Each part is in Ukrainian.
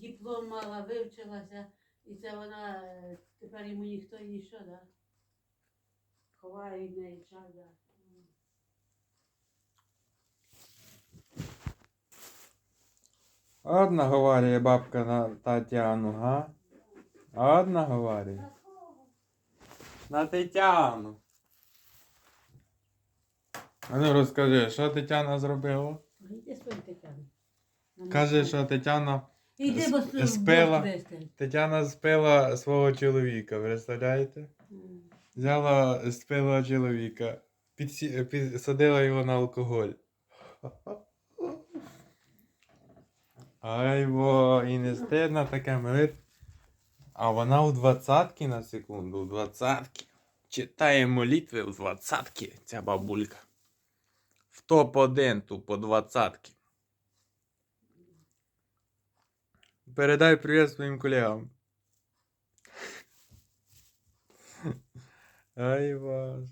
диплом мала, вивчилася, і це вона е, тепер йому ніхто і що, да? Ховає від неї час, да. Одна говорить бабка на Тетяну, га? Одна говорить. На Тетяну. А ну розкажи, що Тетяна зробила? Йди спи, Тетяна. Каже, що Тетяна. Іди, бо с- спила. вести. Тетяна спила свого чоловіка, представляєте? М. Взяла, спила чоловіка, підсі, підсадила його на алкоголь. Ай бо, і не стидно таке милит. А вона у двадцятки на секунду, у двадцятки. Читає молитви у двадцятки, ця бабулька. В топ-1 тупо двадцятки. Передай привіт своїм колегам. Ай боже.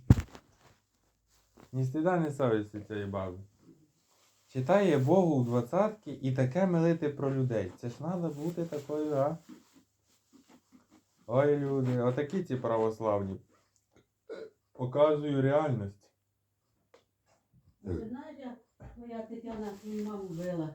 Ні стида, ні совісті цієї баби. Читає Богу у двадцятки і таке милити про людей. Це ж треба бути такою, а? Ой, люди, отакі ці православні. Показую реальність. Знаєш, як моя Тетяна свою маму била.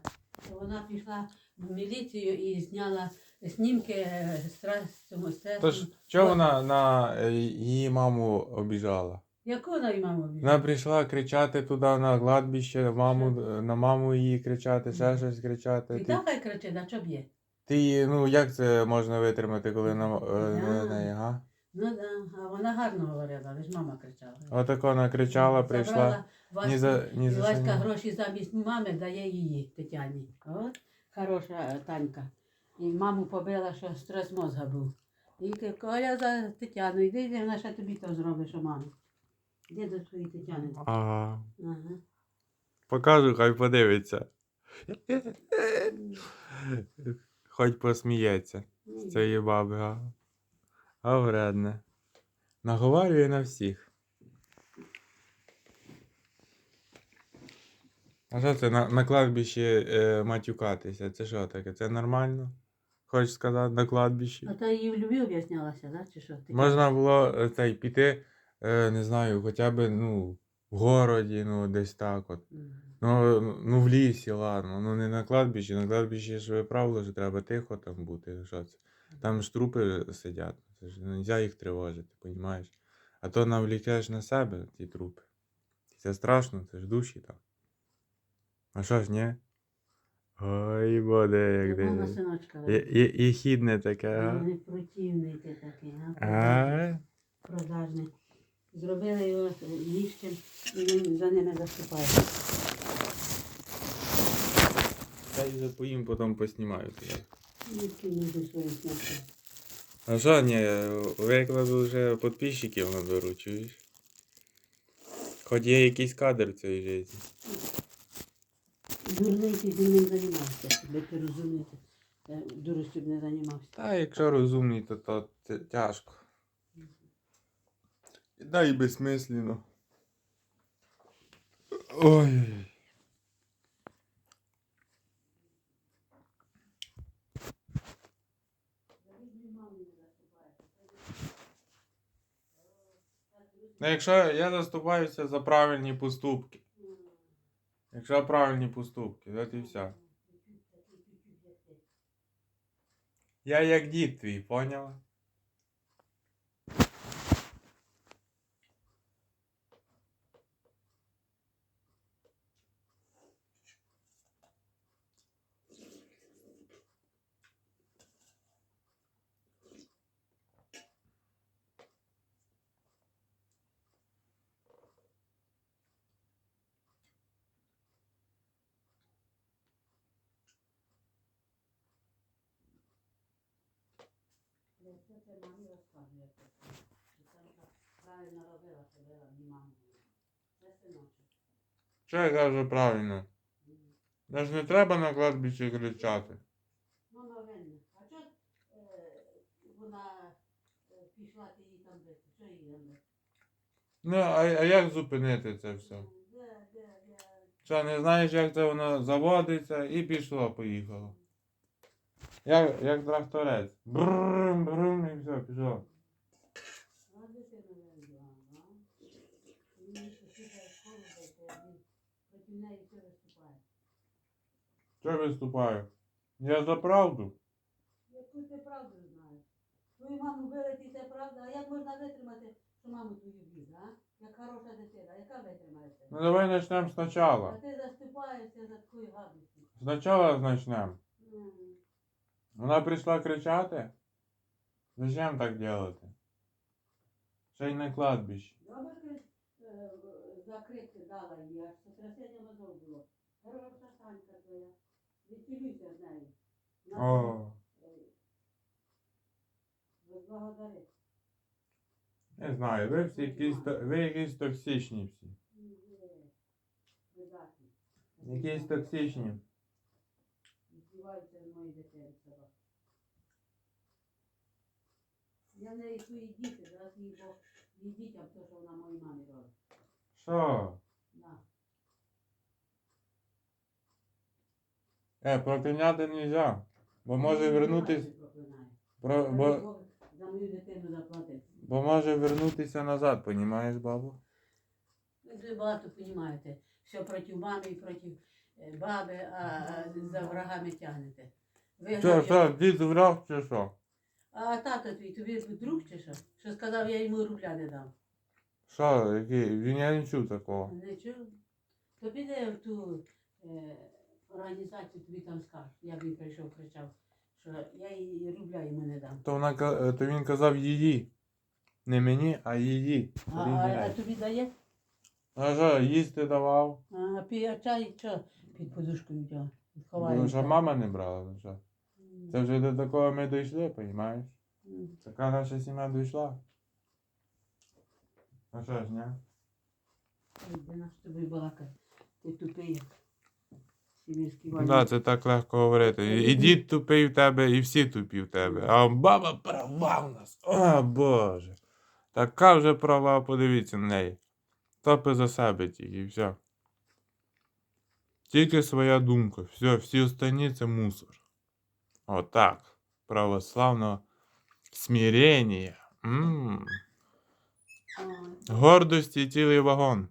Вона пішла в міліцію і зняла знімки е, стра- з цього стресу. Тож, чого вона на е, її маму обіжала? Яку вона і маму била? Вона прийшла кричати туди на кладбище, на маму, на маму її кричати, ще щось кричати. І Ти- так хай кричить, а що б'є? Ти, її, ну як це можна витримати, коли на, е, на неї, га? Ну да, а вона гарно говорила, але ж мама кричала. Отако вона кричала, прийшла. Забрала Ні за, ні за що. Васька ні. гроші замість мами дає її Тетяні. От хороша е, Танька. І маму побила, що стрес мозга був. І ти, Коля за Тетяну, йди, йди, вона ще тобі то зробить, що мамі. Іди до своєї Тетяни. Ага. Ага. Покажу, хай подивиться. Хоч посміється з цієї баби, га. А вредне. Наговарює на всіх. А що це на, на кладбищі е, матюкатися? Це що таке? Це нормально? Хочеш сказати на кладбищі? А та її в любві об'яснялася, да? чи що? Ти Можна було е, цей, піти, е, не знаю, хоча б ну, в городі, ну, десь так от. Ну, ну в лісі, ладно. Ну не на кладбищі. На кладбищі ж ви правило, що треба тихо там бути. Що це? Там ж трупи сидять. Це ж не можна їх тривожити, розумієш? А то навлікаєш на себе ті трупи. Це страшно, це ж душі там. А що ж, ні? Ой, буде, як Мама де. синочка. І, хідне таке, а? Не противний ти такий, а? Продажний. Зробили його ліжком, і він за ними заступає. Та й вже потім поснімаю. Не. А що, ні, викладу вже підписчиків наберу, чуєш? Хоч є якийсь кадр в цій житті. Дурний ти з ним займався, щоб ти розуміти. Е, Дуростю б не займався. Та якщо розумний, то, то це тяжко. Да і безсмислено. Ой. Якщо я заступаюся за правильні поступки. Якщо правильні поступки, от і все. Я як дід твій, поняла? Це мамі розказує. Що правильно робила, що ні маму. Це синочок. Що я кажу правильно? Навіть не треба на кладбищі кричати. Мама винна. А чого е, вона е, пішла, ти її там бити? Що її там бити? Ну, а, а як зупинити це все? Що, не знаєш, як це воно заводиться, і пішло, поїхало. Як, як тракторець. Брррм, брррм, і все, пішов. А а? А. Що виступаю? Я за правду. Яку ти правду знаєш? Твою маму били, це правда, а як можна витримати, що маму твою б'ють, а? Як хороша дитина, яка витримає це? Ну давай почнемо А спочатку. ти заступаєшся за такою гадостю. Спочатку почнемо. Вона прийшла кричати. Зачем так делати? Ще й на кладбищі. Добре, ти е, закрити дала її, аж сотрясення мозок було. Хороша Танька твоя. Відтілюйся з нею. О, е, не знаю, ви всі якісь, ви якісь токсичні всі. Якісь токсичні. Моєї дитини собак. Я в неї свої діти, зараз їй Бог їй дітям то, що вона моїй мамі робить. Що? Да. Е, проклиняти нельзя. Бо може Я вернутись. не проклинаю. Про, бо, Бог За мою дитину заплатив. бо може вернутися назад, понімаєш, бабу? Ви дуже багато розумієте. Все проти мами і проти баби, а, а за врагами тягнете. Ви Що, що, дід враг чи що? А тато твій, тобі друг чи що? Що сказав, я йому рубля не дам. Що, який? Він я не чув такого. Не чув? То піде в ту е, організацію, тобі там скажуть. Я б він прийшов, кричав, що я їй рубля йому не дам. То, вона, ка- е, то він казав її. Не мені, а її. А, а, а тобі дає? А що, їсти давав? А, пі- а чай що під подушкою взяв? Ну, що мама не брала, що. Це вже до такого ми дійшли, розумієш? Така наша сім'я дійшла. А що ж? Ой, де наш з тобою балакати? Ти тупий, як сибірський Так, да, це так легко говорити. І дід тупий в тебе, і всі тупі в тебе. А баба права в нас. О, Боже. Така вже права, подивіться на неї. Топи за себе тільки, і все. Тільки своя думка. Все, всі останні це мусор. Отак. Православного смирення. м Ой. Гордості і цілий вагон.